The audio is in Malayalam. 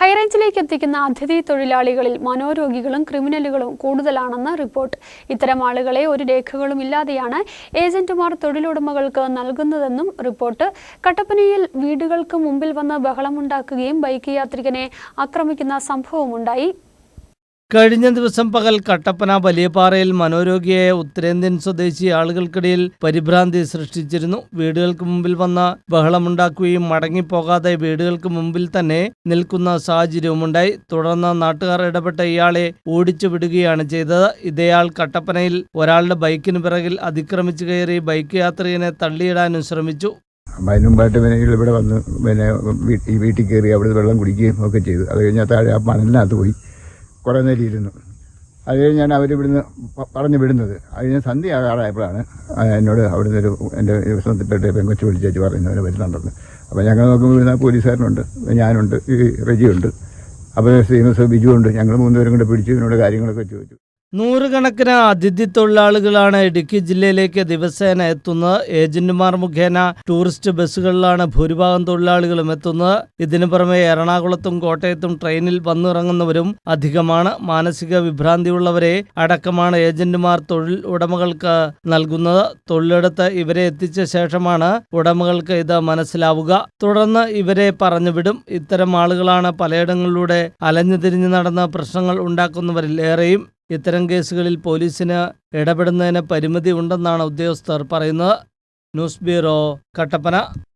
ഹൈറേഞ്ചിലേക്ക് എത്തിക്കുന്ന അതിഥി തൊഴിലാളികളിൽ മനോരോഗികളും ക്രിമിനലുകളും കൂടുതലാണെന്ന് റിപ്പോർട്ട്. ഇത്തരം ആളുകളെ ഒരു രേഖകളും ഇല്ലാതെയാണ് ഏജന്റുമാർ തൊഴിലുടമകൾക്ക് നൽകുന്നതെന്നും റിപ്പോർട്ട്. കട്ടപ്പനയിൽ വീടുകൾക്ക് മുമ്പിൽ വന്ന് ബഹളമുണ്ടാക്കുകയും ബൈക്ക് യാത്രികനെ ആക്രമിക്കുന്ന സംഭവമുണ്ടായി. കഴിഞ്ഞ ദിവസം പകൽ കട്ടപ്പന വലിയപാറയിൽ മനോരോഗിയായ ഉത്തരേന്ത്യൻ സ്വദേശി ആളുകൾക്കിടയിൽ പരിഭ്രാന്തി സൃഷ്ടിച്ചിരുന്നു. വീടുകൾക്ക് മുമ്പിൽ വന്ന ബഹളമുണ്ടാക്കുകയും മടങ്ങിപ്പോകാതെ വീടുകൾക്ക് മുമ്പിൽ തന്നെ നിൽക്കുന്ന സാഹചര്യവുമുണ്ടായി. തുടർന്ന് നാട്ടുകാർ ഇടപെട്ട ഇയാളെ ഓടിച്ചു വിടുകയാണ് ചെയ്തത് ഇതേയാൾ കട്ടപ്പനയിൽ ഒരാളുടെ ബൈക്കിന് പിറകിൽ അതിക്രമിച്ചു കയറി ബൈക്ക് യാത്രികനെ തള്ളിയിടാനും ശ്രമിച്ചു. അതിന് പിന്നെ ഇവിടെ വന്ന് പിന്നെ വീട്ടിൽ കയറി അവിടെ വെള്ളം കുടിക്കുകയും ഒക്കെ ചെയ്തു. അത് കഴിഞ്ഞാൽ താഴെ ആ മണലിനകത്ത് പോയി. കുറേ നേരം ഇരുന്നു അത് കഴിഞ്ഞാണ് അവരിവിടുന്ന് പറഞ്ഞു വിടുന്നത്. അതിന് സന്ധ്യ ആകാറായപ്പോഴാണ് ആ എന്നോട് അവിടുന്ന് ഒരു എന്റെ ദിവസത്തിൽപ്പെട്ട പെങ്കൊച്ചു വിളിച്ചേച്ച് പറയുന്നത് അവരെ വരുന്നുണ്ടെന്ന്. അപ്പോൾ ഞങ്ങൾ നോക്കുമ്പോൾ ഇവിടുന്ന് പോലീസുകാരനുണ്ട് ഞാനുണ്ട് ഈ റെജിയുണ്ട്. അപ്പോൾ ബിജു ഉണ്ട് ഞങ്ങൾ മൂന്നുപേരും കൂടെ പിടിച്ചു ഇവനോട് കാര്യങ്ങളൊക്കെ ചോദിച്ചു. നൂറുകണക്കിന് അതിഥി തൊഴിലാളികളാണ് ഇടുക്കി ജില്ലയിലേക്ക് ദിവസേന എത്തുന്നത്. ഏജന്റുമാർ മുഖേന ടൂറിസ്റ്റ് ബസ്സുകളിലാണ് ഭൂരിഭാഗം തൊഴിലാളികളും എത്തുന്നത്. ഇതിനു പുറമെ എറണാകുളത്തും കോട്ടയത്തും ട്രെയിനിൽ വന്നിറങ്ങുന്നവരും അധികമാണ്. മാനസിക വിഭ്രാന്തിയുള്ളവരെ അടക്കമാണ് ഏജന്റുമാർ തൊഴിൽ ഉടമകൾക്ക് നൽകുന്നത്. തൊഴിലെടുത്ത് ഇവരെ എത്തിച്ച ശേഷമാണ് ഉടമകൾക്ക് ഇത് മനസ്സിലാവുക. തുടർന്ന് ഇവരെ പറഞ്ഞുവിടും. ഇത്തരം ആളുകളാണ് പലയിടങ്ങളിലൂടെ അലഞ്ഞു തിരിഞ്ഞു നടന്ന പ്രശ്നങ്ങൾ ഉണ്ടാക്കുന്നവരിൽ ഏറെയും. ഇത്തരം കേസുകളിൽ പോലീസിന് ഇടപെടുന്നതിന് പരിമിതി ഉണ്ടെന്നാണ് ഉദ്യോഗസ്ഥർ പറയുന്നത്. News bureau Kattappana.